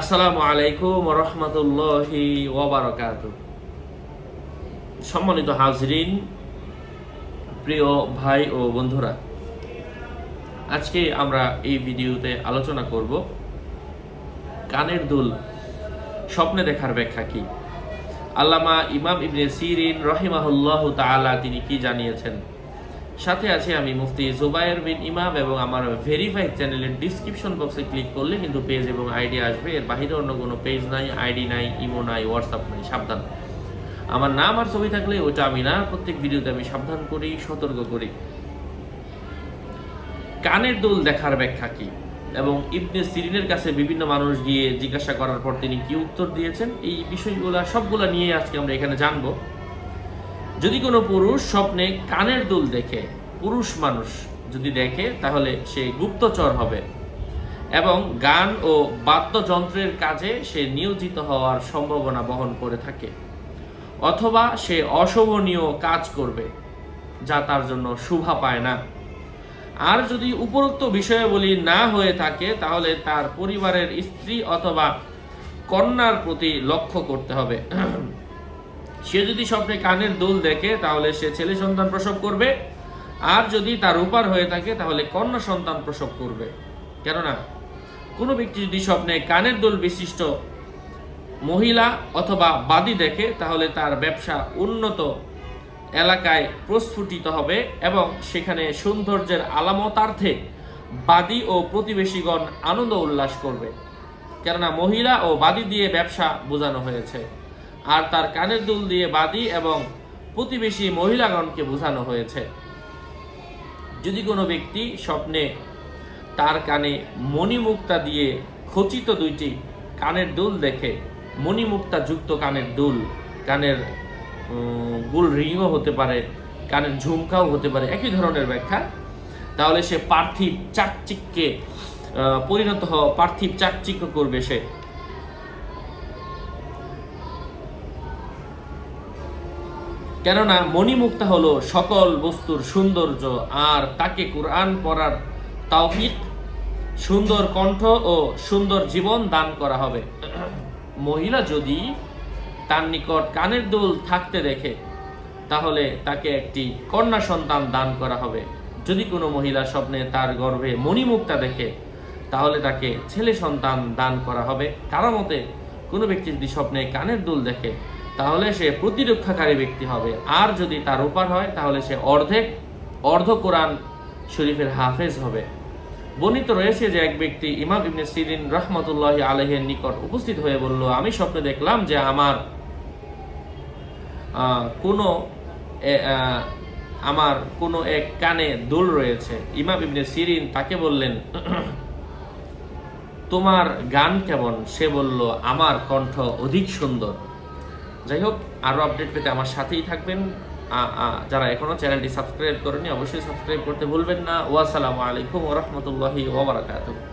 আসসালামু আলাইকুম রহমতুল্লাহি ওবরাকাত সম্মানিত হাজরিন, প্রিয় ভাই ও বন্ধুরা, আজকে আমরা এই ভিডিওতে আলোচনা করব কানের দুল, স্বপ্নে দেখার ব্যাখ্যা কি? আল্লামা ইমাম ইবনে সিরিন রহিমাহুল্লাহ তাআলা তিনি কি জানিয়েছেন? সাথে আছে আমি মুফতি জুবায়ের বিন ইমাম এবং আমার ভেরিফাইড চ্যানেলের ডিসক্রিপশন বক্সে ক্লিক করলে কিন্তু পেজ এবং আইডি আসবে। এর বাহিরে অন্য কোনো পেজ নাই আইডি নাই ইমো নাই হোয়াটসঅ্যাপ নাই, সাবধান। আমার নাম আর ছবি থাকলে ওটা আমি না, প্রত্যেক ভিডিওতে আমি সাবধান করি, সতর্ক করি। কানের দোল দেখার ব্যাখ্যা কি? এবং ইবনে সিরিনের কাছে বিভিন্ন মানুষ গিয়ে জিজ্ঞাসা করার পর তিনি কি উত্তর দিয়েছেন? এই বিষয়গুলো সবগুলা নিয়ে আজকে আমরা এখানে জানব। যদি কোনো পুরুষ স্বপ্নে কানের দুল দেখে, পুরুষ মানুষ যদি দেখে, তাহলে সে গুপ্তচর হবে। এবং গান ও বাদ্যযন্ত্রের কাজে সে নিয়োজিত হওয়ার সম্ভাবনা বহন করে থাকে। অথবা সে অশোভনীয় কাজ করবে, যা তার জন্য শুভা পায় না। আর যদি উপরোক্ত বিষয়াবলী না হয়ে থাকে, তাহলে তার পরিবারের স্ত্রী অথবা কন্যার প্রতি লক্ষ্য করতে হবে। সে যদি স্বপ্নে কানের দোল দেখে, তাহলে সে ছেলে সন্তান প্রসব করবে। আর যদি তার উপার হয়ে থাকে, তাহলে কন্যা সন্তান প্রসব করবে। কেননা, কোনো ব্যক্তি যদি স্বপ্নে কানের দোল বিশিষ্ট মহিলা অথবা বাদী দেখে, তাহলে তার ব্যবসা উন্নত এলাকায় প্রস্ফুটিত হবে এবং সেখানে সৌন্দর্যের আলামতার্থে বাদী ও প্রতিবেশীগণ আনন্দ উল্লাস করবে। কেননা, মহিলা ও বাদী দিয়ে ব্যবসা বোঝানো হয়েছে। আর তার কানের দুল দিয়ে বাদী এবং প্রতিবেশী মহিলাগণকে বোঝানো হয়েছে। যদি কোনো ব্যক্তি স্বপ্নে তার কানে মণিমুক্তা দিয়ে খচিত দুইটি কানের দুল দেখে মণিমুক্তা যুক্ত কানের দুল কানের গুল রিংও হতে পারে কানের ঝুমকাও হতে পারে একই ধরনের ব্যাখ্যা তাহলে সে পার্থিব চাকচিক্যে আহ, পরিণত হওয়া পার্থিব চাকচিক্য করবে সে। কেননা মণিমুক্তা হলো সকল বস্তুর সৌন্দর্য আর তাকে কোরআন পড়ার তাওফিক সুন্দর কণ্ঠ ও সুন্দর জীবন দান করা হবে। মহিলা যদি তার নিকট কানের দুল থাকতে দেখে, তাহলে তাকে একটি কন্যা সন্তান দান করা হবে। যদি কোনো মহিলা স্বপ্নে তার গর্ভে মণিমুক্তা দেখে, তাহলে তাকে ছেলে সন্তান দান করা হবে। কারও মতে কোনো ব্যক্তি যদি স্বপ্নে কানের দুল দেখে তাহলে সে প্রতিরক্ষাকারী ব্যক্তি হবে। আর যদি তার উপার হয়, তাহলে সে অর্ধেক, অর্ধ কোরআন শরীফের হাফেজ হবে। বর্ণিত রয়েছে যে এক ব্যক্তি ইমাম ইবনে সিরিন রহমতুল্লাহ আলহের নিকট উপস্থিত হয়ে বলল, আমি স্বপ্নে দেখলাম যে আমার কোনো আমার কোনো এক কানে দোল রয়েছে। ইমাম ইবনে সিরিন তাকে বললেন, তোমার গান কেমন? সে বলল, আমার কণ্ঠ অধিক সুন্দর। যাই হোক আরও আপডেট পেতে আমার সাথেই থাকবেন। যারা এখনও চ্যানেলটি সাবস্ক্রাইব করেনি অবশ্যই সাবস্ক্রাইব করতে ভুলবেন না। ওয়াসালামু আলাইকুম ওরহমতুল্লাহি ওবরাকাতুহ